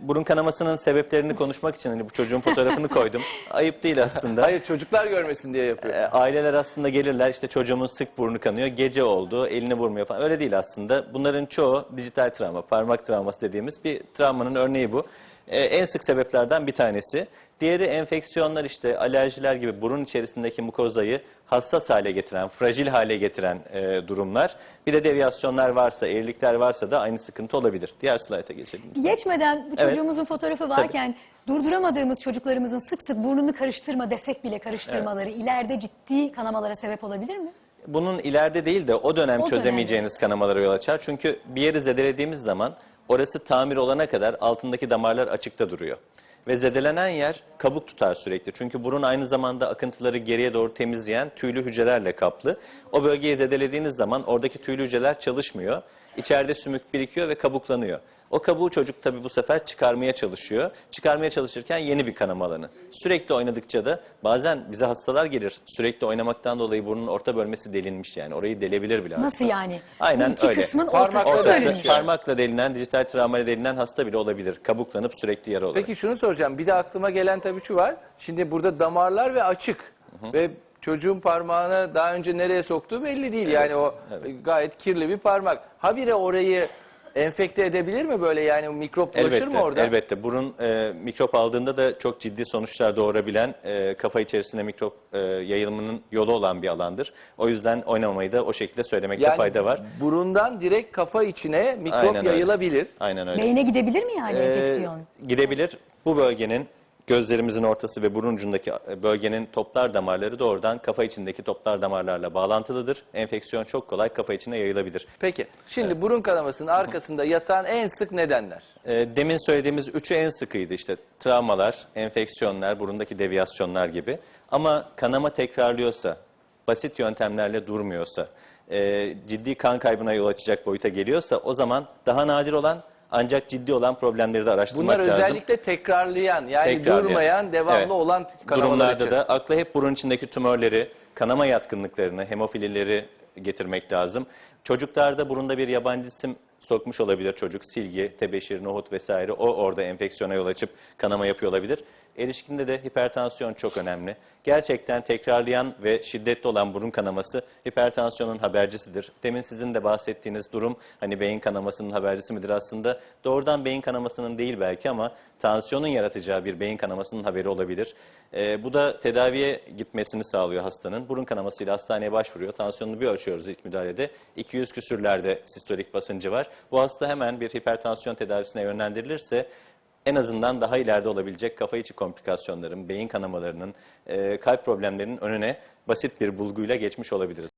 Burun kanamasının sebeplerini konuşmak için hani bu çocuğun fotoğrafını koydum. Ayıp değil aslında. Hayır çocuklar görmesin diye yapıyor. E, aileler aslında gelirler işte çocuğumun sık burnu kanıyor, gece oldu, elini vurmuyor falan. Öyle değil aslında. Bunların çoğu dijital travma, parmak travması dediğimiz bir travmanın örneği bu. E, en sık sebeplerden bir tanesi. Diğeri enfeksiyonlar işte alerjiler gibi burun içerisindeki mukozayı hassas hale getiren, fragil hale getiren e, durumlar. Bir de devyasyonlar varsa, eğrilikler varsa da aynı sıkıntı olabilir. Diğer slayta geçelim. Geçmeden bu Evet. çocuğumuzun fotoğrafı varken durduramadığımız çocuklarımızın sık sık burnunu karıştırma desek bile karıştırmaları ileride ciddi kanamalara sebep olabilir mi? Bunun ileride değil de o dönem O çözemeyeceğiniz kanamalara yol açar. Çünkü bir yeri zedelediğimiz zaman orası tamir olana kadar altındaki damarlar açıkta duruyor. Ve zedelenen yer kabuk tutar sürekli. Çünkü burun aynı zamanda akıntıları geriye doğru temizleyen tüylü hücrelerle kaplı. O bölgeyi zedelediğiniz zaman oradaki tüylü hücreler çalışmıyor. İçeride sümük birikiyor ve kabuklanıyor. O kabuğu çocuk tabii bu sefer çıkarmaya çalışıyor. Çıkarmaya çalışırken yeni bir kanama alanı. Sürekli oynadıkça da bazen bize hastalar gelir. Sürekli oynamaktan dolayı burnun orta bölmesi delinmiş yani. Orayı delebilir bile. Nasıl yani? Aynen iki öyle. kısmın Parmakla ortası Ortası, bölünmüş. parmakla delinen, dijital travmayla delinen hasta bile olabilir. Kabuklanıp sürekli yara olarak. Peki şunu soracağım. Bir de aklıma gelen tabii şu var. Şimdi burada damarlar ve açık. Ve çocuğun parmağını daha önce nereye soktuğu belli değil. yani o evet. gayet kirli bir parmak. Habire orayı enfekte edebilir mi böyle yani mikrop bulaşır Elbette, mı orada? elbette. Burun e, mikrop aldığında da çok ciddi sonuçlar doğurabilen, e, kafa içerisine mikrop e, yayılımının yolu olan bir alandır. O yüzden oynamamayı da o şekilde söylemekte Yani fayda var. burundan direkt kafa içine mikrop Aynen öyle. yayılabilir. Aynen öyle. Beyne gidebilir mi yani Ee, enfeksiyon? gidebilir. Bu bölgenin gözlerimizin ortası ve burun ucundaki e, bölgenin toplar damarları doğrudan kafa içindeki toplar damarlarla bağlantılıdır. Enfeksiyon çok kolay kafa içine yayılabilir. Peki şimdi burun kanamasının arkasında yatan en sık nedenler? E, Demin söylediğimiz üçü en sıkıydı işte travmalar, enfeksiyonlar, burundaki deviyasyonlar gibi. Ama kanama tekrarlıyorsa, basit yöntemlerle durmuyorsa, e, ciddi kan kaybına yol açacak boyuta geliyorsa o zaman daha nadir olan ancak ciddi olan problemleri de araştırmak Bunlar lazım. özellikle tekrarlayan yani Tekrarlayan. durmayan devamlı Evet. olan kanamalar Durumlarda için. da akla hep burun içindeki tümörleri, kanama yatkınlıklarını, hemofilileri getirmek lazım. Çocuklarda burunda bir yabancı cisim sokmuş olabilir çocuk. Silgi, tebeşir, nohut vesaire. O orada enfeksiyona yol açıp kanama yapıyor olabilir. Erişkinde de hipertansiyon çok önemli. Gerçekten tekrarlayan ve şiddetli olan burun kanaması hipertansiyonun habercisidir. Demin sizin de bahsettiğiniz durum hani beyin kanamasının habercisi midir aslında? Doğrudan beyin kanamasının değil belki ama tansiyonun yaratacağı bir beyin kanamasının haberi olabilir. Ee, bu da tedaviye gitmesini sağlıyor hastanın. Burun kanamasıyla hastaneye başvuruyor. Tansiyonunu bir ölçüyoruz ilk müdahalede. 200 küsürlerde sistolik basıncı var. Bu hasta hemen bir hipertansiyon tedavisine yönlendirilirse en azından daha ileride olabilecek kafa içi komplikasyonların, beyin kanamalarının, kalp problemlerinin önüne basit bir bulguyla geçmiş olabiliriz.